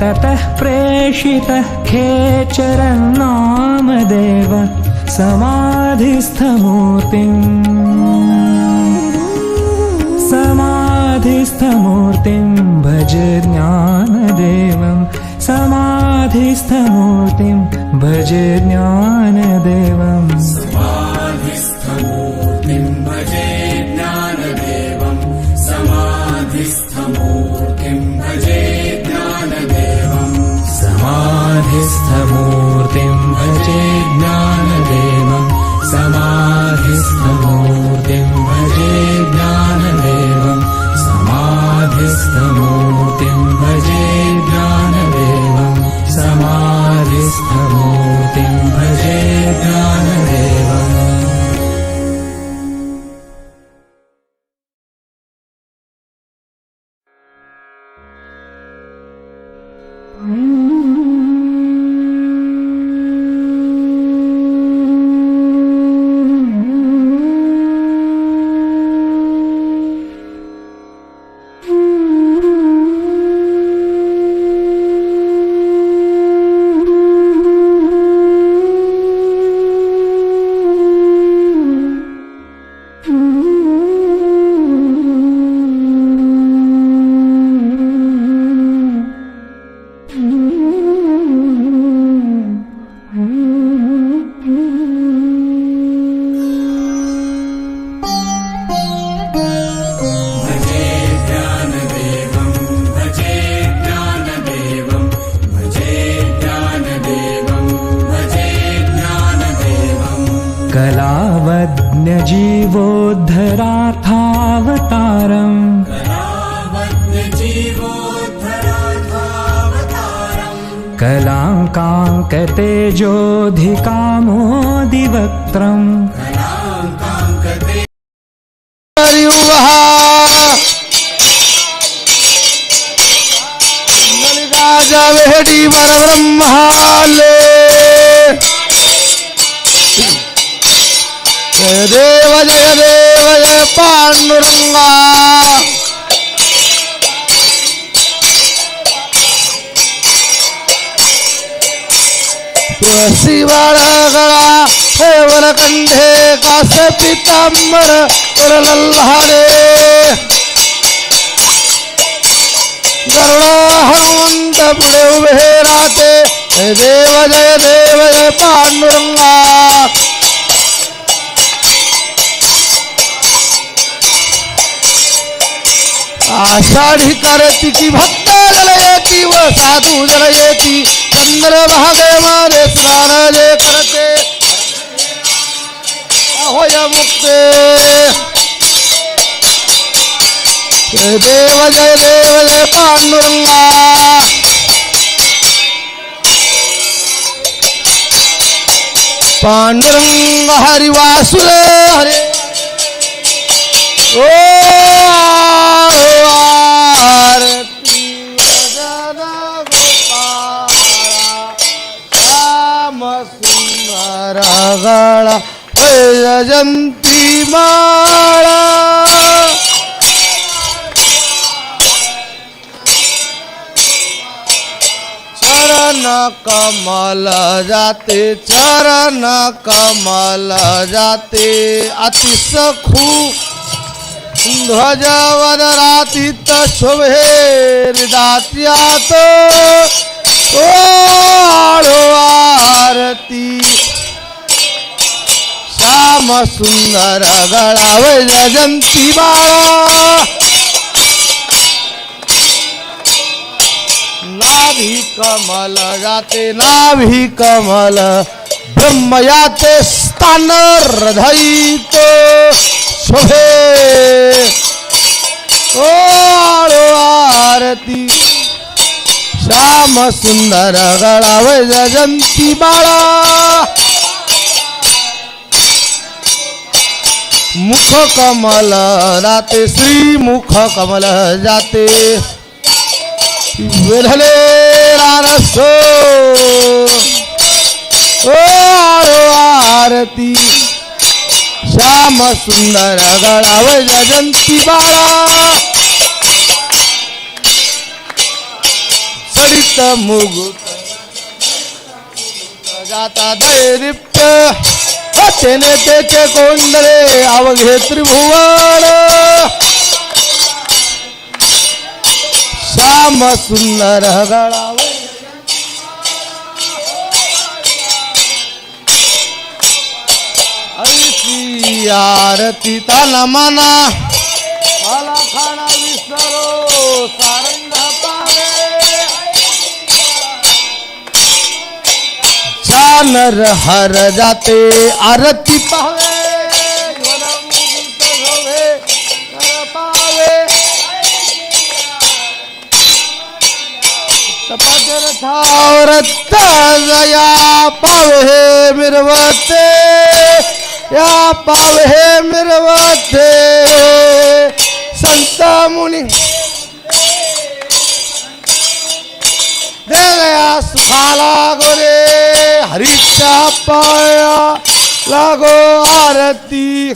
ततः प्रेषितः खेचरं नामदेव समाधिस्थमूर्तिम्। समाधिस्थमूर्तिं भज ज्ञानदेवं समाधिस्थमूर्तिं भज ज्ञानदेवम् i'm more than जीवोद्धराथावतारम्। कलाङ्काङ्कतेजोऽधिकामोदिवक्त्रम् वेहडी परब्रह्माले जय देव जय देव जय पांडुरंगा। तुळसी बाळगळा हेवर कंठे कास पितांबर उरलल्हारे गरुडा हनुमंत पुढे उभे राहते। जय देव जय देव जय पांडुरंगा। आषाढी करती की भक्त जलयती व साधू जलयती चंद्र भागे मारे स्नान जे करते होय मुक्ते देव जय देव जय पांडुरंगा पांडुरंग हरी हरे! ओ! भजंती माळा. चरण कमल जाते चरण कमल जाते. अति सखू ध्वजवन रातीत शोभे दात्यात. ओ आरती. श्याम सुंदर गळाव जयंती बाळा. नाभी कमल जाते नाभी कमल. ब्रह्म याते स्थान हृदयित. शोभे. ओ आळो आरती. श्याम सुंदर गळाव जयंती बाळा. मुख कमल राते श्री मुख कमल जाते. विरहले रारसो ओ आरो आरती. श्याम सुंदर गळाव जयंती बाळा. सरित मुगुट जाता दैरिप्त तेने त्याचे कोंडरे अवघे त्रिभुवन. श्याम सुंदर गळाव आरती ताला मना मला खाणा विसरो. चानर हर जाते आरती पावे जया पावे। मिरवते, या पावे मिरवते। संत मुनी, दे गया सुखाला गोरे। हरीच्या पाया लागो आरती.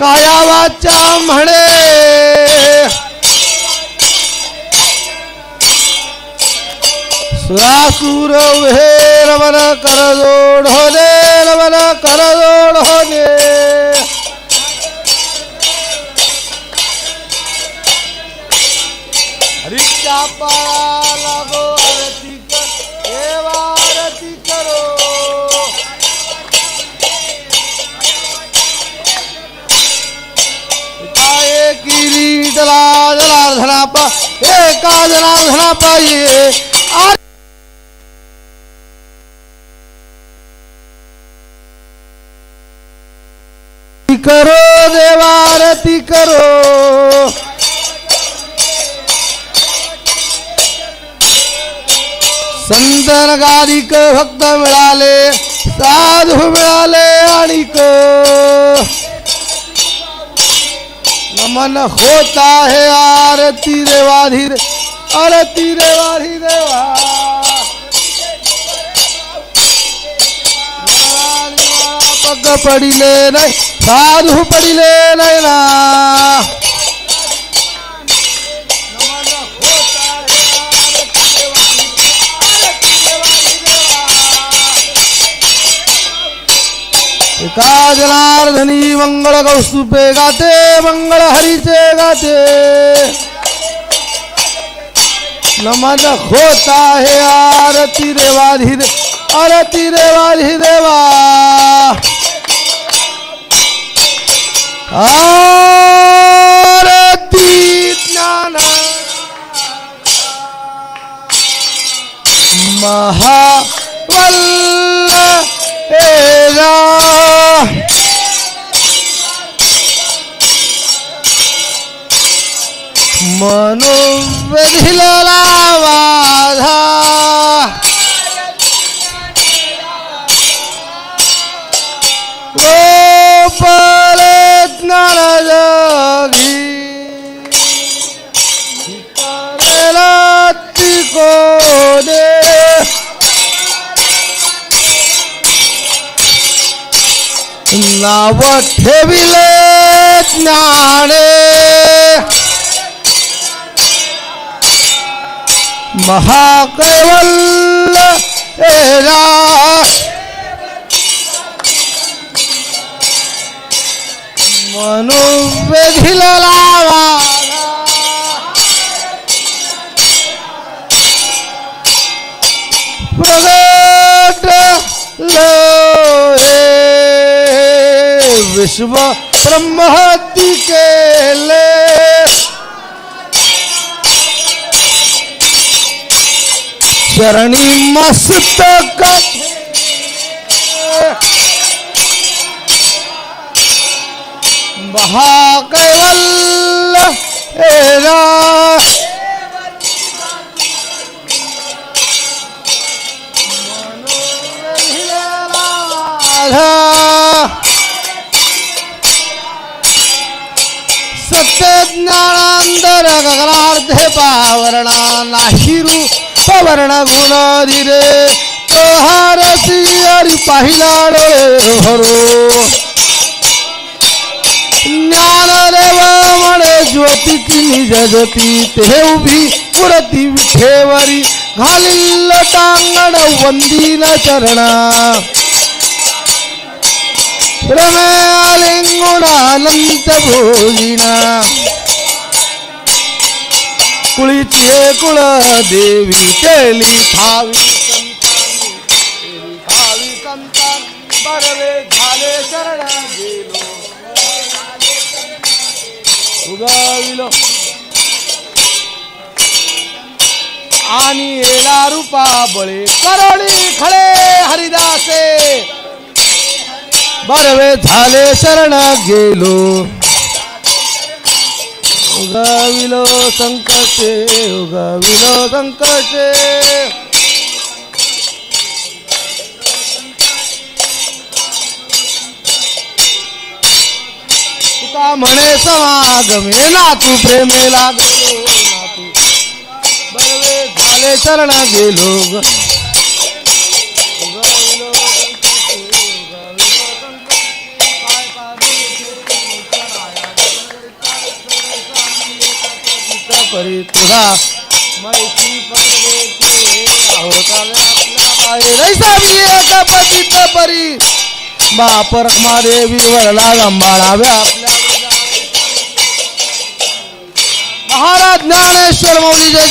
काया वाचा म्हणे. सुरासूर हे रमन कर जोड दे रमन कर जोड हो दे पाये आरती करो देवारती करो। संतन गादिक भक्त मिळाले साधू मिळाले आणिक। नमन होत आहे आरती देवाधीर। आरती देवाधी देवा. पग पडिले नाही साधू पडिले नाही ना. एका जनार्धनी मंगळ कौस्तुपे गाते मंगळ हरीचे गाते. नमन होत आहे आरती देवाधी आरती देवाधी देवा आरती ज्ञान महावल्ल एरा मनोव्यधिला तिकोने नाव ठेविले ज्ञाने. महाकैवल्य एरा. लावा. विश्व ब्रह्महत्ती केले शरणी मस्त महाकैवल्य एरा ज्ञानांतर गगनार्धे पावरणा नाही गुणारी रे तो हारसी हरी पाहिला डोळे भरो ज्ञानदेव म्हणे ज्योती की निज ज्योती ते उभी पुरती विठेवरी. घालिल टांगण वंदीन चरणा. रमे आलिंगुणानंत भोजिना कुळीची कुळ देवी केली ठावी संतांनी, ठावी संतान बरवे झाले शरण गेलो उगाविलो आणि येला रूपा बळे करोडी खळे हरिदासे बरवे झाले शरण गेलो. उगाविलो संकटे उगाविलो संकटे. तुका म्हणे समागमे ना तू प्रेमे लागलो. ना तू बरवे झाले शरणा गेलो. परी तुझा मैत्री होता परी बाप रखमादेवी वरला गंबाळाव्या आपल्या महाराज ज्ञानेश्वर मौली जय